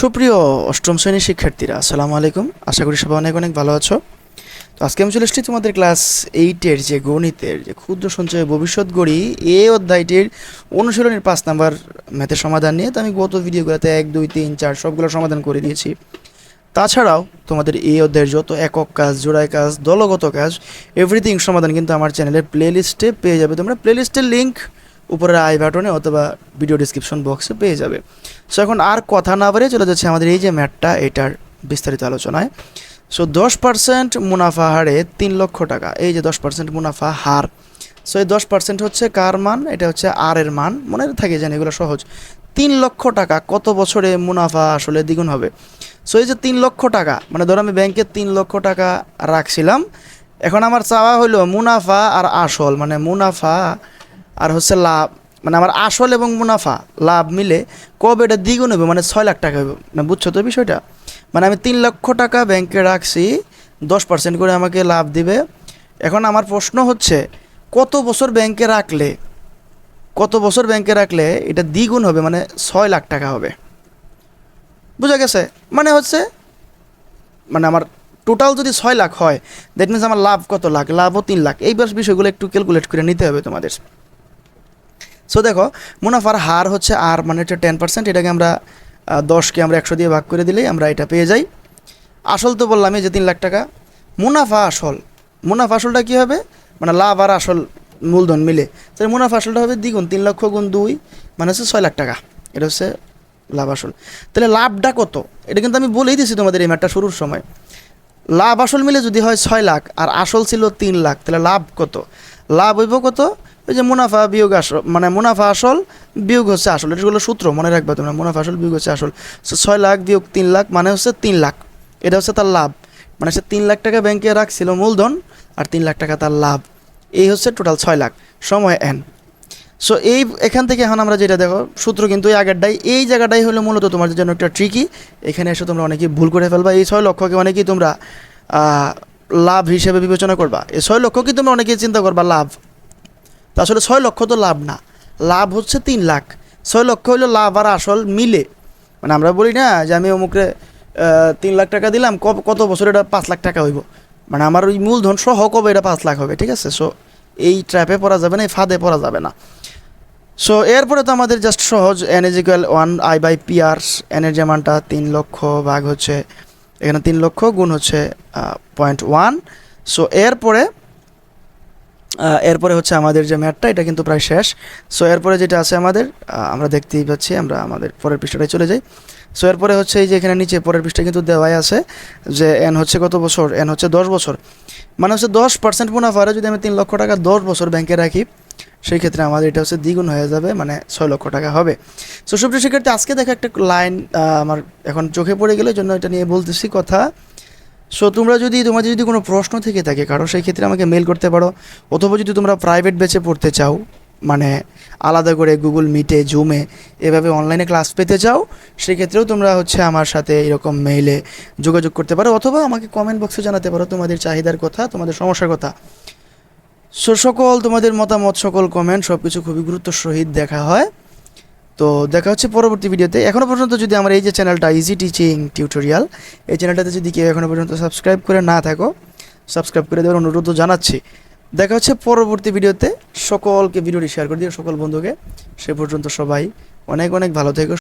সুপ্রিয় অষ্টম শ্রেণির শিক্ষার্থীরা, আসসালামু আলাইকুম। আশা করি সবাই অনেক অনেক ভালো আছো। তো আজকে আমি চলে এসেছি তোমাদের ক্লাস এইটের যে গণিতের, যে ক্ষুদ্র সঞ্চয় ভবিষ্যৎ গড়ি, এ অধ্যায়টির অনুশীলনের পাঁচ নাম্বার ম্যাথের সমাধান নিয়ে। তো আমি গত ভিডিওগুলোতে এক, দুই, তিন, চার সবগুলো সমাধান করে দিয়েছি। তাছাড়াও তোমাদের এই অধ্যায়ের যত একক কাজ, জোড়ায় কাজ, দলগত কাজ এভরিথিং সমাধান কিন্তু আমার চ্যানেলের প্লেলিস্টে পেয়ে যাবে। তোমরা প্লেলিস্টের লিঙ্ক উপরের আই বাটনে অথবা ভিডিও ডিসক্রিপশন বক্সে পেয়ে যাবে। সো এখন আর কথা না বাড়িয়ে চলে যাচ্ছে আমাদের এই যে ম্যাটটা, এটার বিস্তারিত আলোচনায়। সো দশ পার্সেন্ট মুনাফা হারে তিন লক্ষ টাকা। এই যে দশ পার্সেন্ট মুনাফা হার। সো এই দশ পার্সেন্ট হচ্ছে কার মান? এটা হচ্ছে আর এর মান। মনে থাকে যেন এগুলো সহজ। তিন লক্ষ টাকা, কত বছরে মুনাফা আসলে দ্বিগুণ হবে? সো এই যে তিন লক্ষ টাকা মানে ধরো আমি ব্যাংকে তিন লক্ষ টাকা রাখছিলাম। এখন আমার চাওয়া হলো মুনাফা আর আসল মানে মুনাফা আর হচ্ছে লাভ মানে আমার আসল এবং মুনাফা, লাভ মিলে কবে এটা দ্বিগুণ হবে? মানে ছয় লাখ টাকা হবে। মানে বুঝছ তো বিষয়টা? মানে আমি তিন লক্ষ টাকা ব্যাংকে রাখছি, দশ পার্সেন্ট করে আমাকে লাভ দিবে। এখন আমার প্রশ্ন হচ্ছে, কত বছর ব্যাংকে রাখলে, কত বছর ব্যাংকে রাখলে এটা দ্বিগুণ হবে? মানে ছয় লাখ টাকা হবে। বুঝা গেছে? মানে হচ্ছে মানে আমার টোটাল যদি ছয় লাখ হয় দ্যাট মিনস আমার লাভ কত লাখ? লাভও তিন লাখ। এই বাস বিষয়গুলো একটু ক্যালকুলেট করে নিতে হবে তোমাদের। সো দেখো, মুনাফার হার হচ্ছে আর মানে হচ্ছে টেন পার্সেন্ট এটাকে আমরা দশকে আমরা একশো দিয়ে ভাগ করে দিলেই আমরা এটা পেয়ে যাই। আসল তো বললাম এই যে তিন লাখ টাকা। মুনাফা আসল। মুনাফা আসলটা কী হবে? মানে লাভ আর আসল মূলধন মিলে। তাহলে মুনাফা আসলটা হবে দ্বিগুণ, তিন লক্ষ গুণ দুই মানে হচ্ছে ছয় লাখ টাকা। এটা হচ্ছে লাভ আসল। তাহলে লাভটা কত? এটা কিন্তু আমি বলেই দিয়েছি তোমাদের এই ম্যাটটা শুরুর সময়। লাভ আসল মিলে যদি হয় ছয় লাখ, আর আসল ছিল তিন লাখ, তাহলে লাভ কত? লাভ হইব কত? ওই যে মুনাফা বিয়োগ আসল মানে মুনাফা আসল, বিয়োগ হচ্ছে আসল। এটা হলো সূত্র, মনে রাখবে তোমরা, মুনাফা আসল, বিয়োগ হচ্ছে আসল। ছয় লাখ বিয়োগ তিন লাখ মানে হচ্ছে তিন লাখ। এটা হচ্ছে তার লাভ। মানে সে তিন লাখ টাকা ব্যাংকে রাখছিল মূলধন, আর তিন লাখ টাকা তার লাভ। এই হচ্ছে টোটাল ছয় লাখ। সময় এন সো এই, এখান থেকে এখন আমরা যেটা দেখো, সূত্র কিন্তু এই আগেরটাই। এই জায়গাটাই হলো মূলত তোমাদের জন্য একটা ট্রিকি এখানে এসে তোমরা অনেকেই ভুল করে ফেলবা। এই ছয় লক্ষকে অনেকেই তোমরা লাভ হিসেবে বিবেচনা করবা। এই ছয় লক্ষ কি তোমরা অনেকেই চিন্তা করবা লাভ। তা আসলে ছয় লক্ষ তো লাভ না। লাভ হচ্ছে তিন লাখ। ছয় লক্ষ হলো লাভ আর আসল মিলে। মানে আমরা বলি না যে আমি অমুকরে তিন লাখ টাকা দিলাম কত বছর এটা পাঁচ লাখ টাকা হইব? মানে আমার ওই মূলধন সহ কবে এটা পাঁচ লাখ হবে, ঠিক আছে? সো এই ট্র্যাপে পড়া যাবে না, এই ফাঁদে পড়া যাবে না। সো এরপরে তো আমাদের জাস্ট সহজ N is equal one I by P R যে তিন লক্ষ ভাগ হচ্ছে, এখানে তিন লক্ষ গুণ হচ্ছে পয়েন্ট ওয়ান সো এরপরে এরপরে হচ্ছে আমাদের যে ম্যাটটা, এটা কিন্তু প্রায় শেষ। সো এরপরে যেটা আছে আমাদের আমরা দেখতেই পাচ্ছি, আমরা আমাদের পরের পৃষ্ঠাটায় চলে যাই। সো এরপরে হচ্ছে এই যে এখানে নিচে পরের পৃষ্ঠা কিন্তু দেওয়াই আছে যে এন হচ্ছে কত বছর? এন হচ্ছে দশ বছর। মানে হচ্ছে দশ পার্সেন্ট মুনাফারে যদি আমি তিন লক্ষ টাকা দশ বছর ব্যাংকে রাখি, সেই ক্ষেত্রে আমাদের এটা হচ্ছে দ্বিগুণ হয়ে যাবে মানে ছয় লক্ষ টাকা হবে। সো সুপ্রিয় শিক্ষার্থী, আজকে দেখা একটা লাইন আমার এখন চোখে পড়ে গেলে জন্য এটা নিয়ে বলতেছি কথা। সো তোমরা যদি তোমাদের যদি কোনো প্রশ্ন থেকে থাকে, কারও সেই ক্ষেত্রে আমাকে মেল করতে পারো, অথবা যদি তোমরা প্রাইভেট বেচে পড়তে চাও মানে আলাদা করে গুগল মিটে জুমে এভাবে অনলাইনে ক্লাস পেতে চাও সেক্ষেত্রেও তোমরা হচ্ছে আমার সাথে এরকম মেইলে যোগাযোগ করতে পারো, অথবা আমাকে কমেন্ট বক্সে জানাতে পারো তোমাদের চাহিদার কথা, তোমাদের সমস্যার কথা। সো সকল তোমাদের মতামত, সকল কমেন্ট সব কিছু খুবই গুরুত্ব সহিত দেখা হয়। তো দেখা হচ্ছে পরবর্তী ভিডিওতে। এখনও পর্যন্ত যদি আমার এই যে চ্যানেলটা ইজি টিচিং টিউটোরিয়াল এই চ্যানেলটাতে যদি কেউ এখনও পর্যন্ত সাবস্ক্রাইব করে না থাকো, সাবস্ক্রাইব করে দেওয়ার অনুরোধও জানাচ্ছি। দেখা হচ্ছে পরবর্তী ভিডিওতে। সকলকে ভিডিওটি শেয়ার করে দিও, সকল বন্ধুকে। সে পর্যন্ত সবাই অনেক অনেক ভালো থেকো।